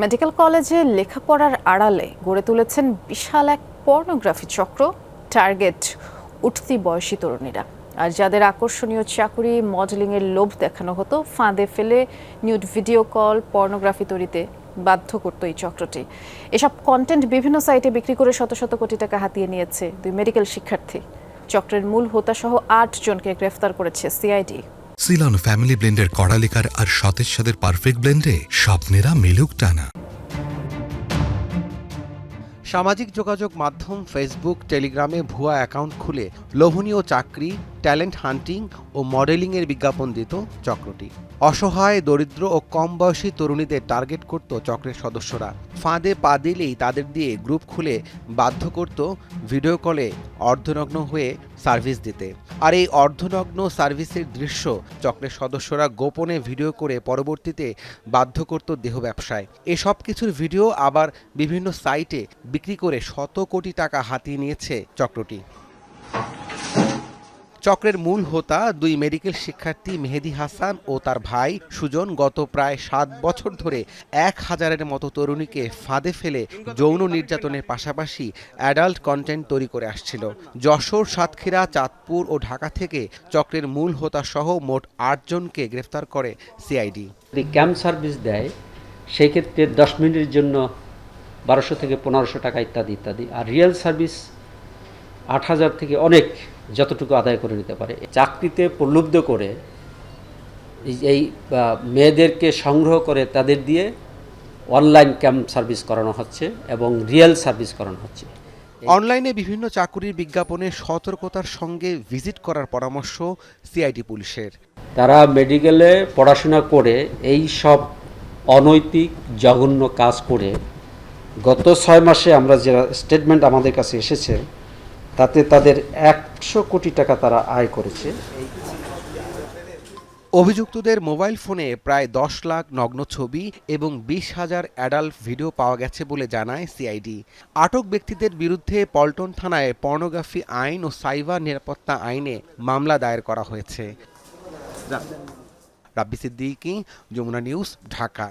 Medical কলেজে লেখাপড়ার আড়ালে গড়ে তুলেছেন বিশাল এক পর্নোগ্রাফি চক্র, টার্গেট উঠতি বয়সী তরুণীরা। আর যাদের আকর্ষণীয় চাকুরি, মডেলিংয়ের লোভ দেখানো হতো, ফাঁদে ফেলে নিউড ভিডিও কল, পর্নোগ্রাফি তৈরিতে বাধ্য করতো এই চক্রটি। এসব কন্টেন্ট বিভিন্ন সাইটে বিক্রি করে শত শত কোটি টাকা হাতিয়ে নিয়েছে দুই মেডিকেল শিক্ষার্থী। চক্রের মূল হোতা সহ আট জনকে গ্রেফতার করেছে সিআইডি। সিলন ফ্যামিলি ব্লেন্ডের কড়ালিকার আর সতেজ সাদের পারফেক্ট ব্লেন্ডে স্বপ্নেরা মিলুক টানা। সামাজিক যোগাযোগ মাধ্যম ফেসবুক টেলিগ্রামে ভুয়া অ্যাকাউন্ট খুলে লোভনীয় চাকরি ট্যালেন্ট হান্টিং ও মডেলিংয়ের বিজ্ঞাপন দিত চক্রটি। অসহায়, দরিদ্র ও কম বয়সী তরুণীদের টার্গেট করত চক্রের সদস্যরা। ফাঁদে পা দিলেই তাদের দিয়ে গ্রুপ খুলে বাধ্য করত ভিডিও কলে অর্ধনগ্ন হয়ে সার্ভিস দিতে। আর এই অর্ধনগ্ন সার্ভিসের দৃশ্য চক্রের সদস্যরা গোপনে ভিডিও করে পরবর্তীতে বাধ্য করত দেহ ব্যবসায়। এসব কিছুর ভিডিও আবার বিভিন্ন সাইটে বিক্রি করে শত কোটি টাকা হাতিয়ে নিয়েছে চক্রটি। চক্রের মূল হোতা দুই মেডিকেল শিক্ষার্থী মেহেদি হাসান ও তার ভাই সুজন গত প্রায় সাত বছর ধরে এক হাজারের মতো তরুণীকে ফাঁদে ফেলে যৌন নির্যাতনের পাশাপাশি অ্যাডাল্ট কন্টেন্ট তৈরি করে আসছিল। যশোর, সাতক্ষীরা, চাঁদপুর ও ঢাকা থেকে চক্রের মূল হোতা সহ মোট আটজনকে গ্রেফতার করে সিআইডি। ক্যাম্প সার্ভিস দেয় সেই ক্ষেত্রে দশ মিনিটের জন্য বারোশো থেকে পনেরোশো টাকা ইত্যাদি ইত্যাদি। আর রিয়েল সার্ভিস আট হাজার থেকে অনেক যতটুকু আদায় করে নিতে পারে। চাকরিতে প্রলুব্ধ করে এই- মেয়েদেরকে সংগ্রহ করে তাদের দিয়ে অনলাইন ক্যাম্প সার্ভিস করানো হচ্ছে এবং রিয়েল সার্ভিস করানো হচ্ছে। অনলাইনে বিভিন্ন চাকুরির বিজ্ঞাপনে সতর্কতার সঙ্গে ভিজিট করার পরামর্শ সিআইডি পুলিশের। তারা মেডিকেলে পড়াশোনা করে এই সব অনৈতিক জঘন্য কাজ করে গত ছয় মাসে আমরা যে স্টেটমেন্ট আমাদের কাছে এসেছে তাতে তাদের একশো কোটি টাকা তারা আয় করেছে। অভিযুক্তদের মোবাইল ফোনে প্রায় দশ লাখ নগ্ন ছবি এবং বিশ হাজার অ্যাডাল্ট ভিডিও পাওয়া গেছে বলে জানায় সিআইডি। আটক ব্যক্তিদের বিরুদ্ধে পল্টন থানায় পর্নোগ্রাফি আইন ও সাইবার নিরাপত্তা আইনে মামলা দায়ের করা হয়েছে। রাব্বি সিদ্দিকি, যমুনা নিউজ, ঢাকা।